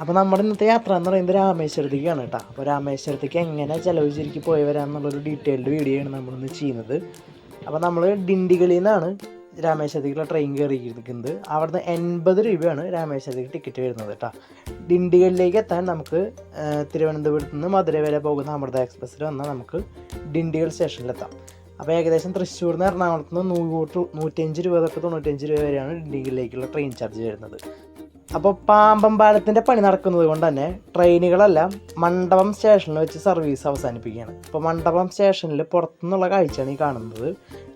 അപ്പോൾ നമ്മുടെ ഇന്നത്തെ യാത്ര എന്ന് പറയുന്നത് രാമേശ്വരത്തേക്കാണ് കേട്ടോ. അപ്പോൾ രാമേശ്വരത്തേക്ക് എങ്ങനെ ചിലവ് ചുരുക്കി പോയി വരാമെന്നുള്ളൊരു ഡീറ്റെയിൽഡ് വീഡിയോ ആണ് നമ്മളിന്ന് ചെയ്യുന്നത്. അപ്പോൾ നമ്മൾ ഡിണ്ടിഗലിൽ നിന്നാണ് രാമേശ്വരത്തേക്കുള്ള ട്രെയിൻ കയറിയിരിക്കുന്നത് അവിടുന്ന് എൺപത് രൂപയാണ് രാമേശ്വരത്തേക്ക് ടിക്കറ്റ് വരുന്നത് കേട്ടോ. ഡിണ്ടിഗലിലേക്ക് എത്താൻ നമുക്ക് തിരുവനന്തപുരത്ത് നിന്ന് മധുര വരെ പോകുന്ന അമൃത എക്സ്പ്രസ്സിൽ വന്നാൽ നമുക്ക് ഡിണ്ടിഗൽ സ്റ്റേഷനിലെത്താം അപ്പോൾ ഏകദേശം തൃശ്ശൂർ നിന്ന് എറണാകുളത്ത് നിന്ന് നൂറ് നൂറ്റഞ്ച് രൂപ തൊട്ട് തൊണ്ണൂറ്റഞ്ച് രൂപ വരെയാണ് ഡിണ്ടിഗലിലേക്കുള്ള ട്രെയിൻ ചാർജ് വരുന്നത്. അപ്പോൾ പാമ്പം പാലത്തിന്റെ പണി നടക്കുന്നത് കൊണ്ട് തന്നെ ട്രെയിനുകളെല്ലാം മണ്ഡപം സ്റ്റേഷനിൽ വെച്ച് സർവീസ് അവസാനിപ്പിക്കുകയാണ്. അപ്പോൾ മണ്ഡപം സ്റ്റേഷനിൽ പുറത്തുനിന്നുള്ള കാഴ്ചയാണ് ഈ കാണുന്നത്.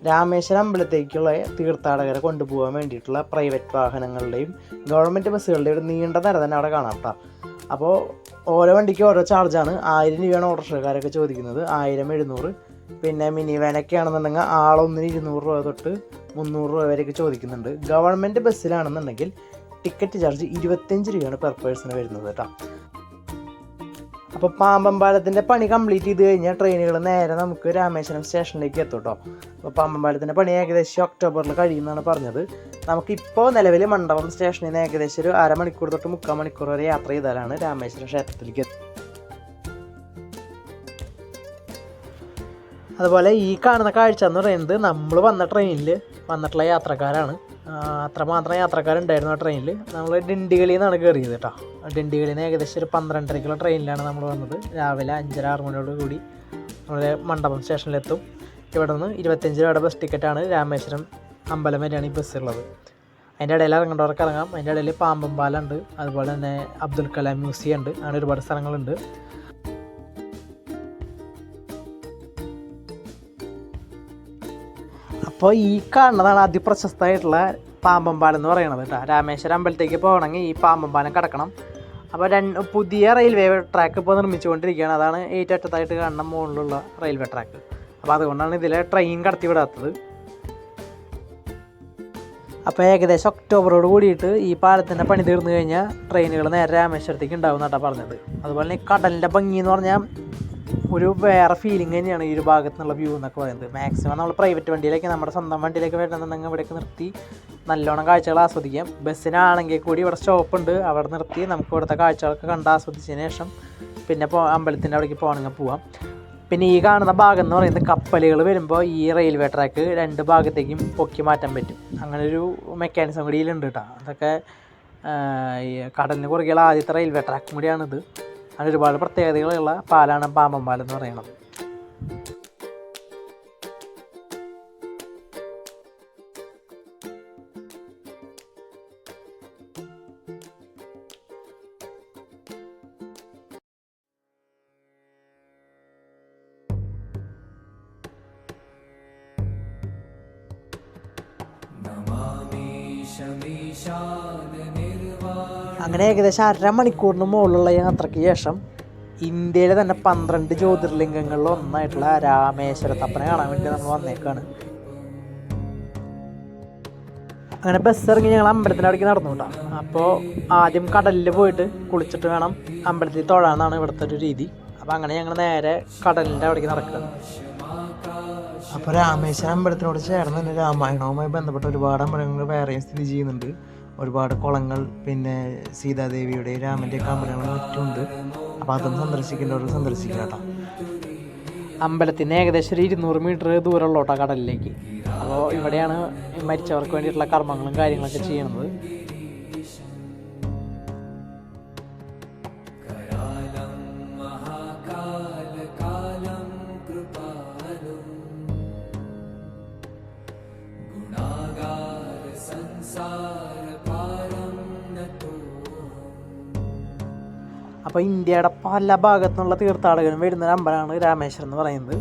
രാമേശ്വരം അമ്പലത്തേക്കുള്ള തീർത്ഥാടകരെ കൊണ്ടുപോകാൻ വേണ്ടിയിട്ടുള്ള പ്രൈവറ്റ് വാഹനങ്ങളുടെയും ഗവൺമെന്റ് ബസ്സുകളുടെയും ഒരു നീണ്ട നിര തന്നെ അവിടെ കാണാം കേട്ടോ അപ്പോൾ ഓരോ വണ്ടിക്ക് ഓരോ ചാർജാണ് ആയിരം രൂപയാണ് ഓട്ടോറിക്ഷക്കാരൊക്കെ ചോദിക്കുന്നത്. ആയിരം എഴുന്നൂറ്. പിന്നെ മിനി വാനൊക്കെ ആണെന്നുണ്ടെങ്കിൽ ആളൊന്നിന് ഇരുന്നൂറ് രൂപ തൊട്ട് മുന്നൂറ് രൂപ വരെയൊക്കെ ചോദിക്കുന്നുണ്ട്. ഗവൺമെന്റ് ബസ്സിലാണെന്നുണ്ടെങ്കിൽ ടിക്കറ്റ് ചാർജ് ഇരുപത്തഞ്ച് രൂപയാണ് പെർ പേഴ്സണ് വരുന്നത് കേട്ടോ. അപ്പോൾ പാമ്പമ്പാലത്തിന്റെ പണി കംപ്ലീറ്റ് ചെയ്ത് കഴിഞ്ഞാൽ ട്രെയിനുകൾ നേരെ നമുക്ക് രാമേശ്വരം സ്റ്റേഷനിലേക്ക് എത്തും കേട്ടോ. അപ്പോൾ പാമ്പമ്പാലത്തിന്റെ പണി ഏകദേശം ഒക്ടോബറിൽ കഴിയുമെന്നാണ് പറഞ്ഞത്. നമുക്കിപ്പോൾ നിലവിൽ മണ്ഡപം സ്റ്റേഷനിൽ നിന്ന് ഏകദേശം ഒരു അരമണിക്കൂർ തൊട്ട് മുക്കാൽ മണിക്കൂർ വരെ യാത്ര ചെയ്താലാണ് രാമേശ്വരം ക്ഷേത്രത്തിലേക്ക് എത്തുന്നത് അതുപോലെ ഈ കാണുന്ന കാഴ്ച എന്ന് പറയുന്നത് നമ്മൾ വന്ന ട്രെയിനിൽ വന്നിട്ടുള്ള യാത്രക്കാരാണ്. അത്രമാത്രം യാത്രക്കാരുണ്ടായിരുന്നു ആ ട്രെയിനിൽ നമ്മൾ ഡിണ്ടിഗലിൽ നിന്നാണ് കയറിയത് കേട്ടോ ഡിണ്ടിഗലിൽ നിന്ന് ഏകദേശം ഒരു പന്ത്രണ്ടരയ്ക്കുള്ള ട്രെയിനിലാണ് നമ്മൾ വന്നത്. രാവിലെ അഞ്ചര ആറ് മണിയോട് കൂടി നമ്മൾ മണ്ഡപം സ്റ്റേഷനിലെത്തും ഇവിടെ നിന്ന് ഇരുപത്തഞ്ച് രൂപയുടെ ബസ് ടിക്കറ്റാണ് രാമേശ്വരം അമ്പലം വരെയാണ് ഈ ബസ് ഉള്ളത് അതിന്റെ ഇടയിൽ ഇറങ്ങേണ്ടവർക്ക് ഇറങ്ങാം. അതിന്റെ ഇടയിൽ പാമ്പമ്പാലുണ്ട് അതുപോലെ തന്നെ അബ്ദുൽ കലാം മ്യൂസിയം ഉണ്ട്. അങ്ങനെ ഒരുപാട് സ്ഥലങ്ങളുണ്ട്. അപ്പോൾ ഈ കാണുന്നതാണ് അതിപ്രശസ്തമായിട്ടുള്ള പാമ്പമ്പാലം എന്ന് പറയുന്നത് കേട്ടോ. രാമേശ്വരം അമ്പലത്തേക്ക് പോകണമെങ്കിൽ ഈ പാമ്പമ്പാലം കിടക്കണം. അപ്പോൾ രണ്ട് പുതിയ റെയിൽവേ ട്രാക്ക് ഇപ്പോൾ നിർമ്മിച്ചുകൊണ്ടിരിക്കുകയാണ്. അതാണ് ഏറ്റവും കാണുന്ന മുകളിലുള്ള റെയിൽവേ ട്രാക്ക്. അപ്പോൾ അതുകൊണ്ടാണ് ഇതിലെ ട്രെയിൻ കടത്തി വിടാത്തത്. അപ്പോൾ ഏകദേശം ഒക്ടോബറോട് കൂടിയിട്ട് ഈ പാലത്തിന്റെ പണി തീർന്നു കഴിഞ്ഞാൽ ട്രെയിനുകൾ നേരെ രാമേശ്വരത്തേക്ക് ഉണ്ടാവും എന്നാട്ടാണ് പറഞ്ഞത്. അതുപോലെ തന്നെ കടലിന്റെ ഭംഗി എന്ന് പറഞ്ഞാൽ ഒരു വേറെ ഫീലിംഗ് തന്നെയാണ് ഈ ഒരു ഭാഗത്തു നിന്നുള്ള വ്യൂ എന്നൊക്കെ പറയുന്നത്. മാക്സിമം നമ്മൾ പ്രൈവറ്റ് വണ്ടിയിലേക്ക് നമ്മുടെ സ്വന്തം വണ്ടിയിലേക്ക് വരണമെന്നുണ്ടെങ്കിൽ ഇവിടേക്ക് നിർത്തി നല്ലോണം കാഴ്ചകൾ ആസ്വദിക്കാം. ബസ്സിനാണെങ്കിൽ കൂടി ഇവിടെ സ്റ്റോപ്പ് ഉണ്ട് അവിടെ നിർത്തി നമുക്ക് ഇവിടുത്തെ കാഴ്ചകളൊക്കെ കണ്ട് ആസ്വദിച്ചതിന് ശേഷം പിന്നെ പോ അമ്പലത്തിന്റെ അവിടേക്ക് പോകണമെങ്കിൽ പോവാം. പിന്നെ ഈ കാണുന്ന ഭാഗം എന്ന് പറയുന്നത് കപ്പലുകൾ വരുമ്പോൾ ഈ റെയിൽവേ ട്രാക്ക് രണ്ട് ഭാഗത്തേക്കും പൊക്കി മാറ്റാൻ പറ്റും. അങ്ങനെ ഒരു മെക്കാനിസം കൂടി ഇതിലുണ്ട് കേട്ടോ അതൊക്കെ കടലിന് കുറുകെയുള്ള ആദ്യത്തെ റെയിൽവേ ട്രാക്കും കൂടിയാണിത്. അങ്ങനെ ഒരുപാട് പ്രത്യേകതകളുള്ള പാലാണ് പാമ്പൻ പാലെന്ന് പറയുന്നത്. പറയുന്നത് അങ്ങനെ ഏകദേശം അരമണിക്കൂറിന് മുകളിലുള്ള യാത്രയ്ക്ക് ശേഷം ഇന്ത്യയിലെ തന്നെ പന്ത്രണ്ട് ജ്യോതിർലിംഗങ്ങളിൽ ഒന്നായിട്ടുള്ള രാമേശ്വരത്തപ്പനെ കാണാൻ വേണ്ടി നമ്മൾ വന്നേക്കാണ്. അങ്ങനെ ബസ് ഇറങ്ങി ഞങ്ങൾ അമ്പലത്തിന്റെ അവിടേക്ക് നടന്നു കേട്ടോ. അപ്പോൾ ആദ്യം കടലിൽ പോയിട്ട് കുളിച്ചിട്ട് വേണം അമ്പലത്തിൽ തൊഴാന്നാണ് ഇവിടുത്തെ ഒരു രീതി. അപ്പോൾ അങ്ങനെ ഞങ്ങൾ നേരെ കടലിന്റെ അവിടേക്ക് നടക്കുന്നത് അപ്പോൾ രാമേശ്വരം അമ്പലത്തിനോട് ചേർന്ന് തന്നെ രാമായണവുമായി ബന്ധപ്പെട്ട ഒരുപാട് അമ്പലങ്ങൾ വേറെയും സ്ഥിതി ചെയ്യുന്നുണ്ട്. ഒരുപാട് കുളങ്ങൾ പിന്നെ സീതാദേവിയുടെ രാമന്റെ കമ്പനങ്ങളും ഒറ്റുണ്ട് അപ്പോൾ അതും സന്ദർശിക്കേണ്ടവർ സന്ദർശിക്കുക കേട്ടോ അമ്പലത്തിന് ഏകദേശം ഒരു ഇരുന്നൂറ് മീറ്റർ ദൂരമുള്ളോട്ടോ കടലിലേക്ക്. അപ്പോൾ ഇവിടെയാണ് മരിച്ചവർക്ക് വേണ്ടിയിട്ടുള്ള കർമ്മങ്ങളും കാര്യങ്ങളൊക്കെ ചെയ്യുന്നത് അപ്പോൾ ഇന്ത്യയുടെ പല ഭാഗത്തുനിന്നുള്ള തീർത്ഥാടകരും വരുന്ന ഒരു അമ്പലമാണ് രാമേശ്വരം എന്ന് പറയുന്നത്.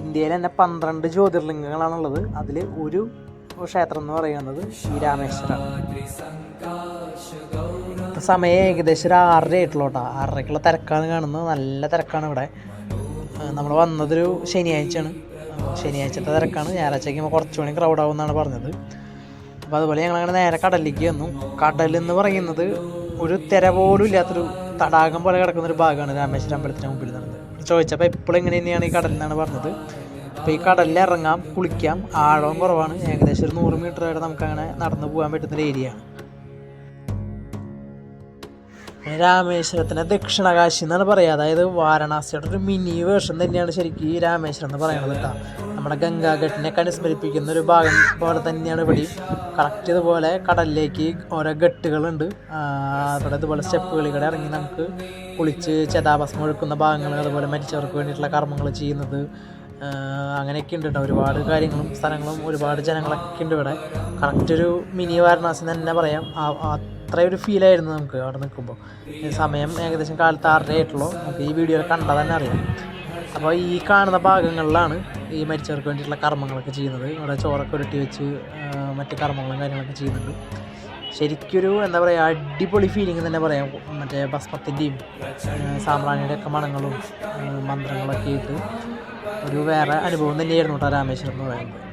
ഇന്ത്യയിൽ തന്നെ പന്ത്രണ്ട് ജ്യോതിർലിംഗങ്ങളാണുള്ളത്. അതിൽ ഒരു ക്ഷേത്രം എന്ന് പറയുന്നത് ഈ രാമേശ്വരം. ഇപ്പം സമയം ഏകദേശം ഒരു ആറര ആയിട്ടുള്ളൂ കേട്ടോ. ആറരയ്ക്കുള്ള തിരക്കാണ് കാണുന്നത്. നല്ല തിരക്കാണ് ഇവിടെ. നമ്മൾ വന്നതൊരു ശനിയാഴ്ചയാണ്. ശനിയാഴ്ചത്തെ തിരക്കാണ്. ഞായറാഴ്ചയ്ക്ക് കുറച്ചുകൂടി ക്രൗഡ് ആവും എന്നാണ് പറഞ്ഞത്. അപ്പോൾ അതുപോലെ ഞങ്ങളങ്ങനെ നേരെ കടലിലേക്ക് വന്നു. കടൽ എന്ന് പറയുന്നത് ഒരു തിര പോലും ഇല്ലാത്തൊരു തടാകം പോലെ കിടക്കുന്ന ഒരു ഭാഗമാണ് രാമേശ്വരം അമ്പലത്തിന് മുമ്പിൽ നടന്നത് ചോദിച്ചപ്പോൾ എപ്പോഴും ഇങ്ങനെ തന്നെയാണ് ഈ കടലിൽ നിന്നാണ് പറഞ്ഞത്. അപ്പോൾ ഈ കടലിൽ ഇറങ്ങാം കുളിക്കാം. ആഴവും കുറവാണ്. ഏകദേശം ഒരു നൂറ് മീറ്റർ വരെ നമുക്കങ്ങനെ നടന്ന് പോകാൻ പറ്റുന്നൊരു ഏരിയയാണ് രാമേശ്വരത്തിനെ ദക്ഷിണകാശി എന്നാണ് പറയുക. അതായത് വാരണാസിയുടെ ഒരു മിനി വേർഷൻ തന്നെയാണ് ശരിക്കും ഈ രാമേശ്വരം എന്ന് പറയുന്നത് കേട്ടോ. നമ്മുടെ ഗംഗാഘട്ടിനെയൊക്കെ അനുസ്മരിപ്പിക്കുന്ന ഒരു ഭാഗം പോലെ തന്നെയാണ് ഇവിടെ. കറക്റ്റ് ഇതുപോലെ കടലിലേക്ക് ഓരോ ഘട്ടുകളുണ്ട്. അവിടെ ഇതുപോലെ സ്റ്റെപ്പുകളിൽ കൂടെ ഇറങ്ങി നമുക്ക് കുളിച്ച് ചതാഭസ്മം ഒഴുക്കുന്ന ഭാഗങ്ങൾ അതുപോലെ മരിച്ചവർക്ക് വേണ്ടിയിട്ടുള്ള കർമ്മങ്ങൾ ചെയ്യുന്നത് അങ്ങനെയൊക്കെ ഉണ്ട് കേട്ടോ. ഒരുപാട് കാര്യങ്ങളും സ്ഥലങ്ങളും ഒരുപാട് ജനങ്ങളൊക്കെ ഉണ്ട് ഇവിടെ. കറക്റ്റ് ഒരു മിനി വാരണാസി തന്നെ പറയാം. ആ- ഫീൽ അത്രയും ഒരു ഫീലായിരുന്നു നമുക്ക് അവിടെ നിൽക്കുമ്പോൾ സമയം ഏകദേശം കാലത്ത് ആറര ആയിട്ടുള്ളൂ നമുക്ക് ഈ വീഡിയോ കണ്ടാൽ തന്നെ അറിയാം. അപ്പോൾ ഈ കാണുന്ന ഭാഗങ്ങളിലാണ് ഈ മരിച്ചവർക്ക് വേണ്ടിയിട്ടുള്ള കർമ്മങ്ങളൊക്കെ ചെയ്യുന്നത്. ഇവിടെ ചോറൊക്കെ ഉരുട്ടി വെച്ച് മറ്റ് കർമ്മങ്ങളും കാര്യങ്ങളൊക്കെ ചെയ്യുന്നുണ്ട്. ശരിക്കൊരു എന്താ പറയുക അടിപൊളി ഫീലിംഗ് തന്നെ പറയാം. മറ്റേ ഭസ്മത്തിന്റെയും സാമ്പ്രാണിയുടെ ഒക്കെ മണങ്ങളും മന്ത്രങ്ങളൊക്കെ ആയിട്ട് ഒരു വേറെ അനുഭവം തന്നെയായിരുന്നു കേട്ടോ രാമേശ്വരം എന്ന് പറയുന്നത്.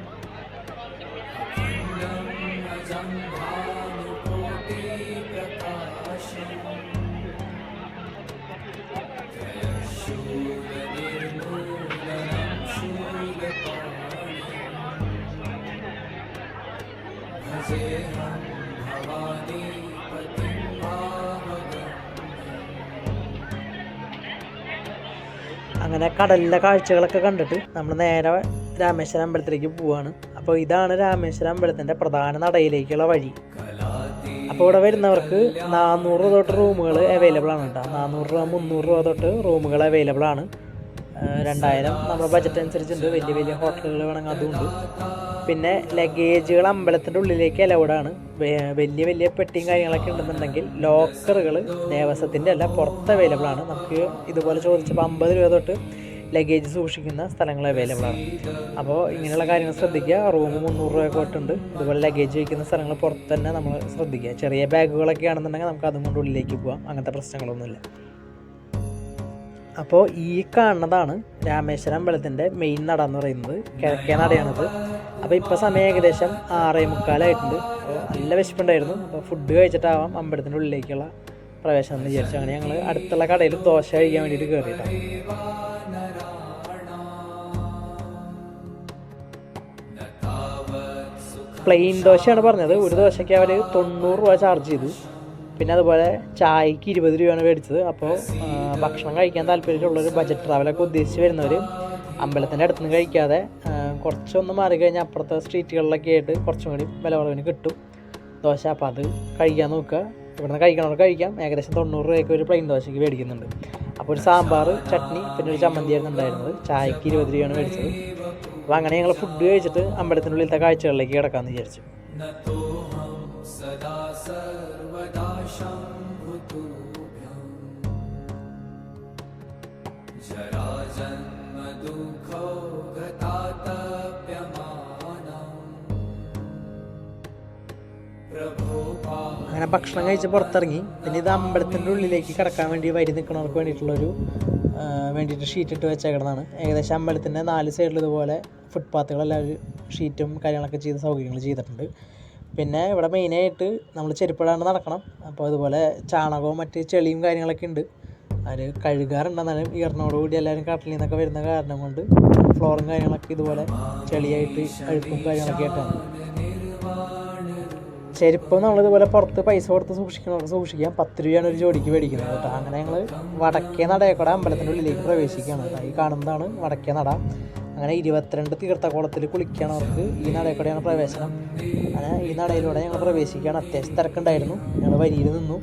അങ്ങനെ കടലിലെ കാഴ്ചകളൊക്കെ കണ്ടിട്ട് നമ്മൾ നേരെ രാമേശ്വരം അമ്പലത്തിലേക്ക് പോവാണ്. അപ്പോൾ ഇതാണ് രാമേശ്വരം അമ്പലത്തിന്റെ പ്രധാന നടയിലേക്കുള്ള വഴി. അപ്പോൾ ഇവിടെ വരുന്നവർക്ക് നാനൂറ് തൊട്ട് റൂമുകൾ അവൈലബിൾ ആണ് കേട്ടോ. നാനൂറ് രൂപ മുന്നൂറ് രൂപ തൊട്ട് റൂമുകൾ അവൈലബിൾ ആണ്. രണ്ടായിരം. നമ്മുടെ ബജറ്റ് അനുസരിച്ചുണ്ട്. വലിയ വലിയ ഹോട്ടലുകൾ വേണമെങ്കിൽ പിന്നെ ലഗേജുകൾ അമ്പലത്തിന്റെ ഉള്ളിലേക്ക് അലൗഡാണ് വലിയ വലിയ പെട്ടിയും കാര്യങ്ങളൊക്കെ ഉണ്ടെന്നുണ്ടെങ്കിൽ ലോക്കറുകൾ ദേവസ്വത്തിന്റെ അല്ല പുറത്ത് അവൈലബിൾ ആണ്. നമുക്ക് ഇതുപോലെ ചോദിച്ചപ്പോൾ അമ്പത് രൂപ തൊട്ട് ലഗേജ് സൂക്ഷിക്കുന്ന സ്ഥലങ്ങൾ അവൈലബിൾ ആണ്. അപ്പോൾ ഇങ്ങനെയുള്ള കാര്യങ്ങൾ ശ്രദ്ധിക്കുക. റൂം മുന്നൂറ് രൂപയൊക്കെ തൊട്ടുണ്ട് ഇതുപോലെ ലഗേജ് വയ്ക്കുന്ന സ്ഥലങ്ങൾ പുറത്ത് തന്നെ നമ്മൾ ശ്രദ്ധിക്കുക. ചെറിയ ബാഗുകളൊക്കെ ആണെന്നുണ്ടെങ്കിൽ നമുക്ക് അതും കൊണ്ട് ഉള്ളിലേക്ക് പോകാം അങ്ങനത്തെ പ്രശ്നങ്ങളൊന്നുമില്ല. അപ്പോൾ ഈ കാണുന്നതാണ് രാമേശ്വരം അമ്പലത്തിന്റെ മെയിൻ നട എന്ന് പറയുന്നത്. കിഴക്കേ നടയാണിത്. അപ്പോൾ ഇപ്പോൾ സമയം ഏകദേശം ആറേ മുക്കാലായിട്ടുണ്ട്. നല്ല വിശപ്പുണ്ടായിരുന്നു. അപ്പോൾ ഫുഡ് കഴിച്ചിട്ടാവാം അമ്പലത്തിന്റെ ഉള്ളിലേക്കുള്ള പ്രവേശനം എന്ന് വിചാരിച്ചു. അങ്ങനെ ഞങ്ങൾ അടുത്തുള്ള കടയിൽ ദോശ കഴിക്കാൻ വേണ്ടിയിട്ട് കയറിയിട്ടാണ് പ്ലെയിൻ ദോശയാണ് പറഞ്ഞത്. ഒരു ദോശയ്ക്ക് അവർ തൊണ്ണൂറ് രൂപ ചാർജ് ചെയ്തു. പിന്നെ അതുപോലെ ചായക്ക് ഇരുപത് രൂപയാണ് മേടിച്ചത്. അപ്പോൾ ഭക്ഷണം കഴിക്കാൻ താല്പര്യമുള്ളൊരു ബജറ്റ് ട്രാവലൊക്കെ ഉദ്ദേശിച്ച് വരുന്നവർ അമ്പലത്തിന്റെ അടുത്ത് നിന്ന് കഴിക്കാതെ കുറച്ചൊന്ന് മാറി കഴിഞ്ഞാൽ അപ്പുറത്തെ സ്ട്രീറ്റുകളിലൊക്കെ ആയിട്ട് കുറച്ചും കൂടി വില കുറവിന് കിട്ടും. ദോശ അപ്പോൾ അത് കഴിക്കാൻ നോക്കുക. ഇവിടുന്ന് കഴിക്കണവർക്ക് കഴിക്കാം. ഏകദേശം തൊണ്ണൂറ് രൂപയ്ക്ക് ഒരു പ്ലെയിൻ ദോശയ്ക്ക് മേടിക്കുന്നുണ്ട്. അപ്പോൾ ഒരു സാമ്പാർ ചട്നി പിന്നെ ഒരു ചമ്മന്തിയായിരുന്നു ഉണ്ടായിരുന്നത്. ചായക്ക് ഇരുപത് രൂപയാണ് മേടിച്ചത്. അപ്പോൾ അങ്ങനെ ഞങ്ങൾ ഫുഡ് കഴിച്ചിട്ട് അമ്പലത്തിനുള്ളിലത്തെ കാഴ്ചകളിലേക്ക് കിടക്കാമെന്ന് വിചാരിച്ചു. അങ്ങനെ ഭക്ഷണം കഴിച്ച് പുറത്തിറങ്ങി. പിന്നെ ഇത് അമ്പലത്തിന്റെ ഉള്ളിലേക്ക് കിടക്കാൻ വേണ്ടി വരി നിൽക്കുന്നവർക്ക് വേണ്ടിയിട്ടുള്ളൊരു വേണ്ടിയിട്ട് ഷീറ്റ് ഇട്ട് വെച്ചേക്കുന്നതാണ്. ഏകദേശം അമ്പലത്തിന്റെ നാല് സൈഡിൽ ഇതുപോലെ ഫുട്പാത്തുകളെല്ലാം ഷീറ്റും കാര്യങ്ങളൊക്കെ ചെയ്ത് സൗകര്യങ്ങൾ ചെയ്തിട്ടുണ്ട്. പിന്നെ ഇവിടെ മെയിനായിട്ട് നമ്മൾ ചെരുപ്പിടാണ്ട് നടക്കണം. അപ്പോൾ അതുപോലെ ചാണകവും മറ്റ് ചെളിയും കാര്യങ്ങളൊക്കെ ഉണ്ട്. അത് കഴുകാറുണ്ടെന്നാലും ഈർന്നോടുകൂടി എല്ലാവരും കട്ടിലിൽ നിന്നൊക്കെ വരുന്ന കാരണം കൊണ്ട് ഫ്ലോറും കാര്യങ്ങളൊക്കെ ഇതുപോലെ ചെളിയായിട്ട് അഴുക്കും കാര്യങ്ങളൊക്കെ ആയിട്ടാണ്. ചെരുപ്പ് നമ്മളിതുപോലെ പുറത്ത് പൈസ കൊടുത്ത് സൂക്ഷിക്കണവർക്ക് സൂക്ഷിക്കാം പത്ത് രൂപയാണ് ഒരു ജോഡിക്ക് മേടിക്കുന്നത് കേട്ടോ. അങ്ങനെ ഞങ്ങൾ വടക്കേ നടയക്കൂടെ അമ്പലത്തിന്റെ ഉള്ളിലേക്ക് പ്രവേശിക്കുകയാണ്. ഈ കാണുന്നതാണ് വടക്കേ നട. അങ്ങനെ ഇരുപത്തിരണ്ട് തീർത്ഥക്കുളത്തിൽ കുളിക്കണവർക്ക് ഈ നടയക്കൂടെയാണ് പ്രവേശനം. അങ്ങനെ ഈ നടയിലൂടെ ഞങ്ങൾ പ്രവേശിക്കുകയാണ്. അത്യാവശ്യം തിരക്കുണ്ടായിരുന്നു. ഞങ്ങൾ വരിയിൽ നിന്നു.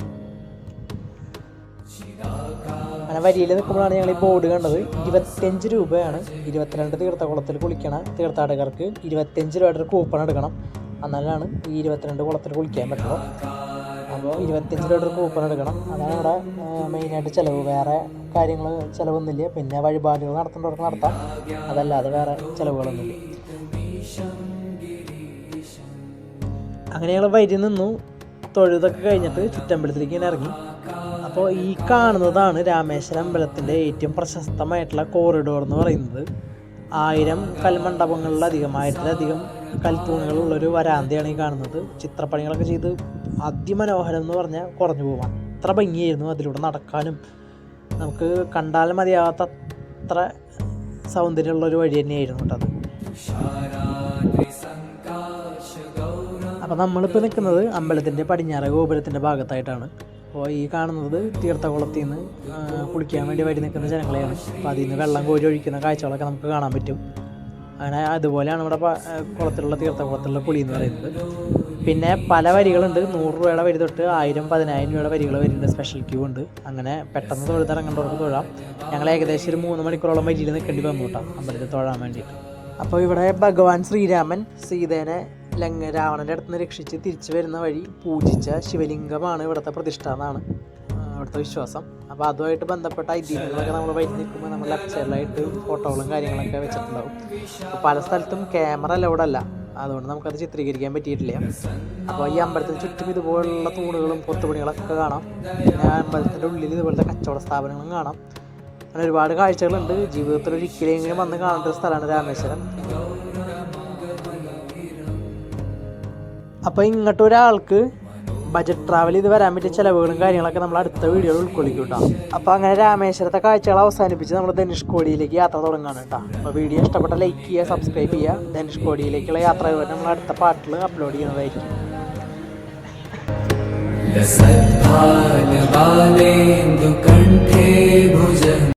അങ്ങനെ വരിയിൽ നിൽക്കുമ്പോഴാണ് ഞങ്ങൾ ഈ ബോർഡ് കണ്ടത്. ഇരുപത്തിയഞ്ച് രൂപയാണ്. ഇരുപത്തിരണ്ട് തീർത്ഥക്കുളത്തിൽ കുളിക്കണ തീർത്ഥാടകർക്ക് ഇരുപത്തിയഞ്ച് രൂപയുടെ ഒരു കൂപ്പൺ എടുക്കണം. എന്നാലാണ് ഈ ഇരുപത്തിരണ്ട് കുളത്തിൽ കുളിക്കാൻ പറ്റുള്ളൂ അപ്പോൾ ഇരുപത്തിയഞ്ച് രൂപയുടെ ഒരു കൂപ്പൺ എടുക്കണം. അതാണ് ഇവിടെ മെയിനായിട്ട് ചിലവ്. വേറെ കാര്യങ്ങൾ ചിലവൊന്നുമില്ല. പിന്നെ വഴിപാടുകൾ നടത്തേണ്ടവർക്ക് നടത്താം. അതല്ലാതെ വേറെ ചിലവുകളൊന്നുമില്ല. അങ്ങനെ ഞങ്ങൾ വരി നിന്നു. തൊഴുതൊക്കെ കഴിഞ്ഞിട്ട് ചുറ്റമ്പലത്തിലേക്ക് ഇങ്ങനെ ഇറങ്ങി. അപ്പോൾ ഈ കാണുന്നതാണ് രാമേശ്വരം അമ്പലത്തിന്റെ ഏറ്റവും പ്രശസ്തമായിട്ടുള്ള കോറിഡോർ എന്ന് പറയുന്നത്. ആയിരം കൽമണ്ഡപങ്ങളിലധികം ആയിരത്തിലധികം കൽത്തൂണുകളുള്ളൊരു വരാന്തയാണ് ഈ കാണുന്നത്. ചിത്രപ്പണികളൊക്കെ ചെയ്ത് അതിമനോഹരം എന്ന് പറഞ്ഞാൽ കുറഞ്ഞു പോകാം അത്ര ഭംഗിയായിരുന്നു അതിലൂടെ നടക്കാനും. നമുക്ക് കണ്ടാൽ മതിയാവാത്ത അത്ര സൗന്ദര്യമുള്ളൊരു വഴി തന്നെയായിരുന്നു കേട്ടോ അത്. അപ്പോൾ നമ്മളിപ്പോൾ നിൽക്കുന്നത് അമ്പലത്തിന്റെ പടിഞ്ഞാറ ഗോപുരത്തിന്റെ ഭാഗത്തായിട്ടാണ്. അപ്പോൾ ഈ കാണുന്നത് തീർത്ഥകുളത്തിൽ നിന്ന് കുളിക്കാൻ വേണ്ടി വഴി നിൽക്കുന്ന ജനങ്ങളെയാണ്. അപ്പോൾ അതിൽ നിന്ന് വെള്ളം കോരി ഒഴിക്കുന്ന കാഴ്ചകളൊക്കെ നമുക്ക് കാണാൻ പറ്റും. അങ്ങനെ അതുപോലെയാണ് നമ്മുടെ കുളത്തിലുള്ള തീർത്ഥകുളത്തിലുള്ള കുളി എന്ന് പറയുന്നത്. പിന്നെ പല വരികളുണ്ട്. നൂറ് രൂപയുടെ വരി തൊട്ട് ആയിരം പതിനായിരം രൂപയുടെ വരികൾ വരുന്നുണ്ട് സ്പെഷ്യൽ ക്യൂ ഉണ്ട്. അങ്ങനെ പെട്ടെന്ന് തൊഴുതിറങ്ങേണ്ടവർക്ക് തൊഴാം. ഞങ്ങൾ ഏകദേശം ഒരു മൂന്ന് മണിക്കൂറോളം വരിയിൽ നിൽക്കേണ്ടി വന്നു കേട്ടോ അമ്പലത്തിൽ തൊഴാൻ വേണ്ടിയിട്ട്. അപ്പോൾ ഇവിടെ ഭഗവാൻ ശ്രീരാമൻ സീതേനെ ലങ്ക രാവണന്റെ അടുത്ത് നിന്ന് രക്ഷിച്ച് തിരിച്ചു വരുന്ന വഴി പൂജിച്ച ശിവലിംഗമാണ് ഇവിടുത്തെ പ്രതിഷ്ഠ എന്നാണ്. ആ, ഇവിടുത്തെ വിശ്വാസം. അപ്പോൾ അതുമായിട്ട് ബന്ധപ്പെട്ട ഐതിഹ്യങ്ങളൊക്കെ നമ്മൾ വരി നിൽക്കുമ്പോൾ നമ്മൾ ലെഫ്റ്റ് ഫോട്ടോകളും കാര്യങ്ങളൊക്കെ വെച്ചിട്ടുണ്ടാവും. അപ്പോൾ പല സ്ഥലത്തും ക്യാമറ അലൗഡ് അല്ല. അതുകൊണ്ട് നമുക്കത് ചിത്രീകരിക്കാൻ പറ്റിയിട്ടില്ല. അപ്പോൾ ഈ അമ്പലത്തിന് ചുറ്റും ഇതുപോലുള്ള തൂണുകളും കൊത്തുപണികളൊക്കെ കാണാം. പിന്നെ അമ്പലത്തിന്റെ ഉള്ളിൽ ഇതുപോലത്തെ കച്ചവട സ്ഥാപനങ്ങളും കാണാം. അങ്ങനെ ഒരുപാട് കാഴ്ചകളുണ്ട്. ജീവിതത്തിൽ ഒരിക്കലെങ്കിലും വന്ന് കാണേണ്ട ഒരു സ്ഥലമാണ് രാമേശ്വരം. അപ്പോൾ ഇങ്ങോട്ട് ഒരാൾക്ക് ബജറ്റ് ട്രാവൽ ചെയ്ത് വരാൻ പറ്റിയ ചിലവുകളും കാര്യങ്ങളൊക്കെ നമ്മൾ അടുത്ത വീഡിയോയിൽ ഉൾക്കൊള്ളിക്കും കേട്ടോ അപ്പോൾ അങ്ങനെ രാമേശ്വരത്തെ കാഴ്ചകൾ അവസാനിപ്പിച്ച് നമ്മൾ ധനുഷ്കോടിയിലേക്ക് യാത്ര തുടങ്ങുകയാണ് കേട്ടോ അപ്പോൾ വീഡിയോ ഇഷ്ടപ്പെട്ട ലൈക്ക് ചെയ്യുക സബ്സ്ക്രൈബ് ചെയ്യുക ധനുഷ്കോടിയിലേക്കുള്ള യാത്ര നമ്മൾ അടുത്ത പാട്ടിൽ അപ്ലോഡ് ചെയ്യുന്നതായിരിക്കും सद्भाल बालेन्दु कण्ठे भुज